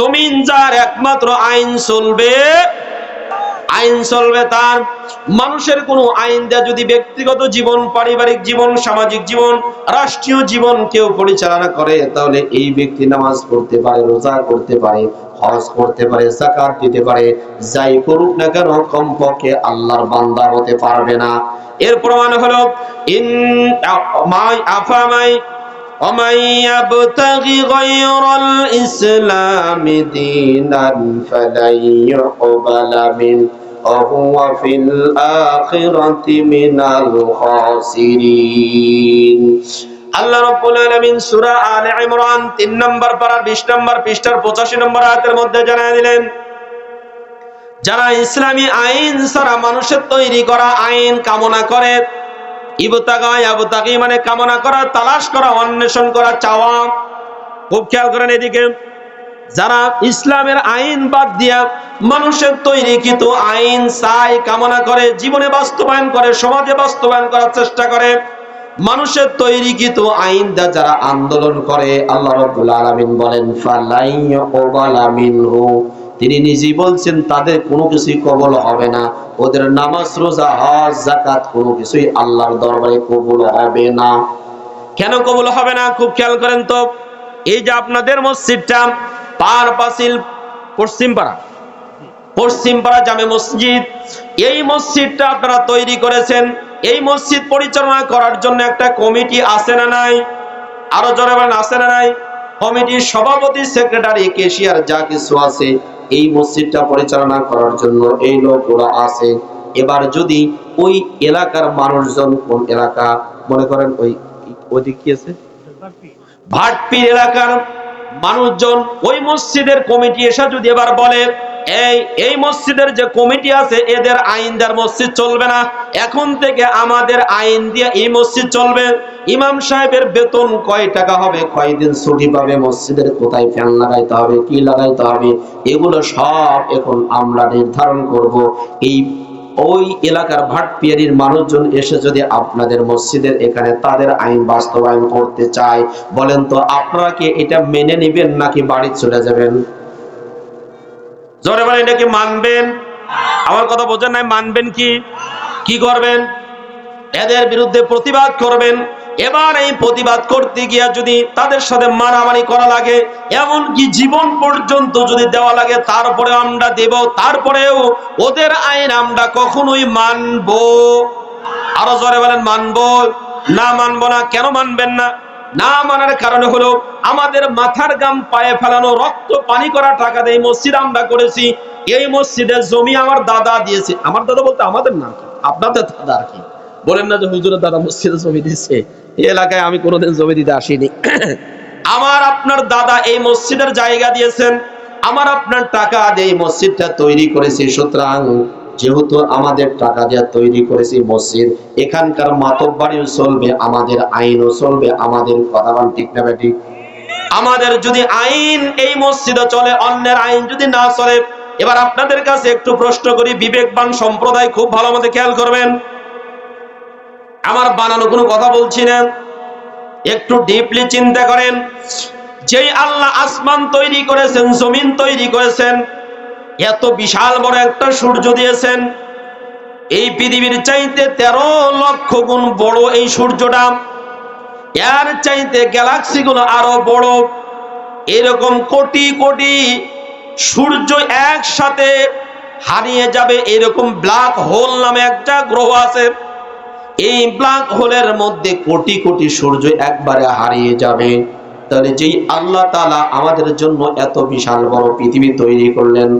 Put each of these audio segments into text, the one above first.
জমিন যার একমাত্র আইন চলবে আইন চলবে তার। মানুষের কোনো আইন দেয়া যদি ব্যক্তিগত জীবন, পারিবারিক জীবন, সামাজিক জীবন, রাষ্ট্রীয় জীবন কেউ পরিচালনা করে, তাহলে এই ব্যক্তি নামাজ পড়তে পারে, রোজা করতে পারে, হজ করতে পারে, জাকাত দিতে পারে, যাই করুক না কেন, কমপক্ষে আল্লাহর বান্দা হতে পারবে না। এর প্রমাণ হলো, ইন মাই আফামাই ومن يبتغي غير الإسلام دينا فلن يقبل منه وهو في الآخرة من الخاسرين আল্লাহ রাব্বুল আলামিন সূরা আলে ইমরান 3 নম্বর পারার 20 নম্বর পৃষ্ঠার 85 নম্বর আয়াতের মধ্যে জানায় দিলেন যারা ইসলামী আইন ছাড়া মানুষের তৈরি করা আইন কামনা করে ইবতাগা ইয়াবতাগি মানে কামনা করা, তালাশ করা, অন্বেষণ করা, চাওয়া। খুব খেয়াল করেন এদিকে। যারা ইসলামের আইন বাদ দিয়া মানুষের তৈরি কিন্তু আইন চাই, কামনা করে, জীবনে বাস্তবায়ন করে, সমাজে বাস্তবায়ন করার চেষ্টা করে, মানুষের তৈরি কিন্তু আইন যারা আন্দোলন করে, আল্লাহ রাব্বুল আলামিন বলেন তিনি নিজেই বলছেন, তাদের কোনো কিছুই কবল হবে না। ওদের নামাজ, রোজা, হজ জাকাত কোনো কিছুই আল্লাহর দরবারে কবল হবে না। কেন কবল হবে না? খুব খেয়াল করেন তো। এই যে আপনাদের মসজিদটা, পার পাসিল পশ্চিম পাড়া জামে মসজিদ, এই মসজিদটা আপনারা তৈরি করেছেন। এই মসজিদ পরিচালনা করার জন্য একটা কমিটি আছে না নাই? আরও বলেন, আছে না নাই? কমিটির সভাপতি, সেক্রেটারি, কেশিয়ার, যা কিছু আছে। এই মসজিদটা পরিচালনা করার জন্য এই লোক ওরা আছে। এবার যদি ওই এলাকার মানুষজন, কোন এলাকা? মনে করেন ওই ওদিক কি আছে? ভাটপির এলাকার মানুষজন ওই মসজিদের কমিটি এসে যদি এবার বলে এই এই মসজিদের যে কমিটি আছে, এদের আইন দেওয়ার মসজিদ চলবে না। এখন থেকে আমাদের আইন দিয়ে এই মসজিদ চলবে। ইমাম সাহেবের বেতন কয় টাকা হবে? কয়দিন ছুটি পাবে মসজিদের? কোথায় ফ্যান লাগাইতে হবে? কি লাগাইতে হবে? এগুলো সব এখন আমরা নির্ধারণ করব। এই, ওই এলাকার ভাটপিয়ারির মানুষজন এসে যদি আপনাদের মসজিদের এখানে তাদের আইন বাস্তবায়ন করতে চায়, বলেন তো আপনারা কি এটা মেনে নেবেন নাকি বাড়ি চলে যাবেন? জোরে বলেন, এটা কি মানবেন? আমার কথা বোঝেন নাই, মানবেন কি? কি করবেন? এদের বিরুদ্ধে প্রতিবাদ করবেন। এবার এই প্রতিবাদ করতে গিয়া যদি তাদের সাথে মারামারি করা লাগে এমন কি জীবন পর্যন্ত যদি দেওয়া লাগে তারপরে আমরা দেব, তারপরেও ওদের আইন আমরা কখনোই মানব। আরও জোরে বলেন, মানব? না মানব না, কেন মানবেন না? না মানার কারণে হলো আমাদের মাথার গাম পায়ে ফেলানো, রক্ত পানি করা টাকা দিয়ে মসজিদ আমরা করেছি। এই মসজিদের জমি আমার দাদা দিয়েছে। আমার দাদা বলতে আমাদের না, আপনাদের দাদা আর কি। বলেন না যে হুজুরের দাদা মসজিদে জমি দিচ্ছে এই এলাকায় আমি কোনোদিন জমি দিতে আসিনি। আমার আপনার দাদা এই মসজিদের জায়গা দিয়েছেন। আমার আপনার টাকা দিয়ে মসজিদটা তৈরি করেছি। সুতরাং যেহেতু আমাদের টাকা দিয়ে তৈরি করেছি মসজিদ, এখানকার মাতব বাড়িও চলবে, আমাদের আইনও চলবে, আমাদের কথা ঠিক না ঠিক। আমাদের যদি আইন এই মসজিদে চলে, অন্যের আইন যদি না চলে, এবার আপনাদের কাছে একটু প্রশ্ন করি, বিবেকবান সম্প্রদায় খুব ভালো মতো খেয়াল করবেন? আমার বানানো কোনো কথা বলছি না। একটু ডিপলি চিন্তা করেন। যেই আল্লাহ আসমান তৈরি করেছেন, জমিন তৈরি করেছেন, এত বিশাল বড় একটা সূর্য দিয়েছেন। এই পৃথিবীর চাইতে তেরো লক্ষ গুণ বড় এই সূর্যটা। এর চাইতে গ্যালাক্সি গুলো আরও বড়। এরকম কোটি কোটি সূর্য একসাথে হারিয়ে যাবে এরকম ব্ল্যাক হোল নামে একটা গ্রহ আছে। এই ব্ল্যাক হোলের মধ্যে কোটি কোটি সূর্য একবারে হারিয়ে যাবে। তাহলে যেই আল্লাহ তালা আমাদের জন্য এত বিশাল বড় পৃথিবী তৈরি করলেন,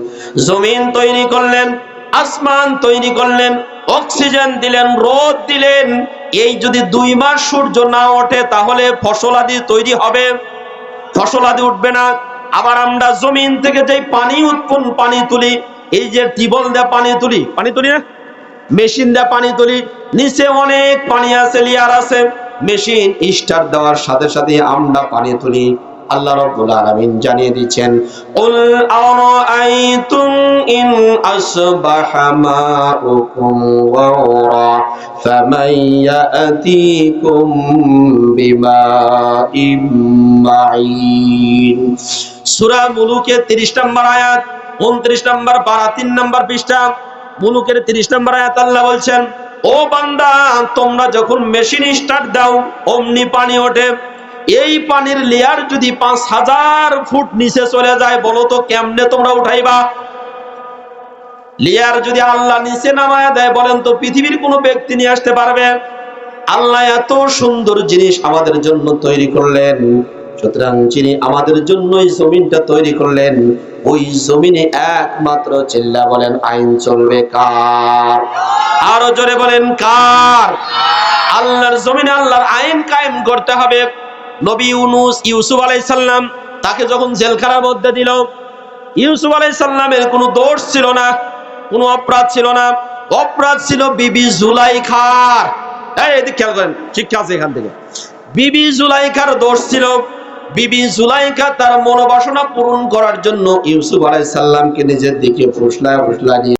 জমিন তৈরি করলেন আসমান তৈরি করলেন, অক্সিজেন দিলেন, রোদ দিলেন। এই যদি দুই মাস সূর্য না ওঠে, তাহলে ফসল আদি তৈরি হবে। ফসল আদি উঠবে না। আবার আমরা জমিন থেকে যে পানি উৎপন্ন, পানি তুলি, এই যে টিবল দিয়ে পানি তুলি পানি তুলি না? মেশিন দিয়ে পানি তুলি, নিচে অনেক পানি আছে লিয়ার আছে। মেশিন স্টার দেওয়ার সাথে সাথে আমরা পানি তুলি। আল্লাহ রাব্বুল আলামিন জানিয়ে দিচ্ছেন, কুল আরাআইতুম ইন আসবাহা মাউকুম গাওরা ফামান ইয়াতিকুম বিমাইম মাইন সূরা মুলুকের 30 নম্বর আয়াত 29 নম্বর পারা 3 নম্বর পৃষ্ঠা, মুলুকের 30 নম্বর আয়াত আল্লাহ বলছেন, ও বান্দা, তোমরা যখন মেশিন স্টার্ট দাও, অমনি পানি ওঠে এই পানির লেয়ার যদি পাঁচ হাজার ফুট নিচে চলে যায়, বলো তো কেমনে তোমরা উঠাইবা? লেয়ার যদি আল্লাহ নিচে নামায় দেয়, বলেন তো পৃথিবীর কোনো ব্যক্তি নিয়ে আসতে পারবে? আল্লাহ এত সুন্দর জিনিস আমাদের জন্য তৈরি করলেন। সুতরাং যিনি আমাদের জন্য এই জমিনটা তৈরি করলেন, ওই জমিনে একমাত্র চিল্লা বলেন, আইন চলবে কার? আরও জোরে বলেন, কার? আল্লাহর জমিনে আল্লাহর আইন কায়েম করতে হবে। নবী ইউনুস, ইউসুফ আলাইসাল্লাম তাকে যখন জেলখানার মধ্যে দিল, ইউসুফ আলাইসাল্লামের কোনো দোষ ছিল না, কোনো অপরাধ ছিল না। অপরাধ ছিল বিবি জুলাইখার। এদিক খেয়াল করেন শিক্ষা আছে এখান থেকে। বিবি জুলাইখার দোষ ছিল, বিবি জুলাইখা তার মনোবাসনা পূরণ করার জন্য ইউসুফ আলাইসাল্লামকে নিজের দিকে ফুসলায় ফুসলা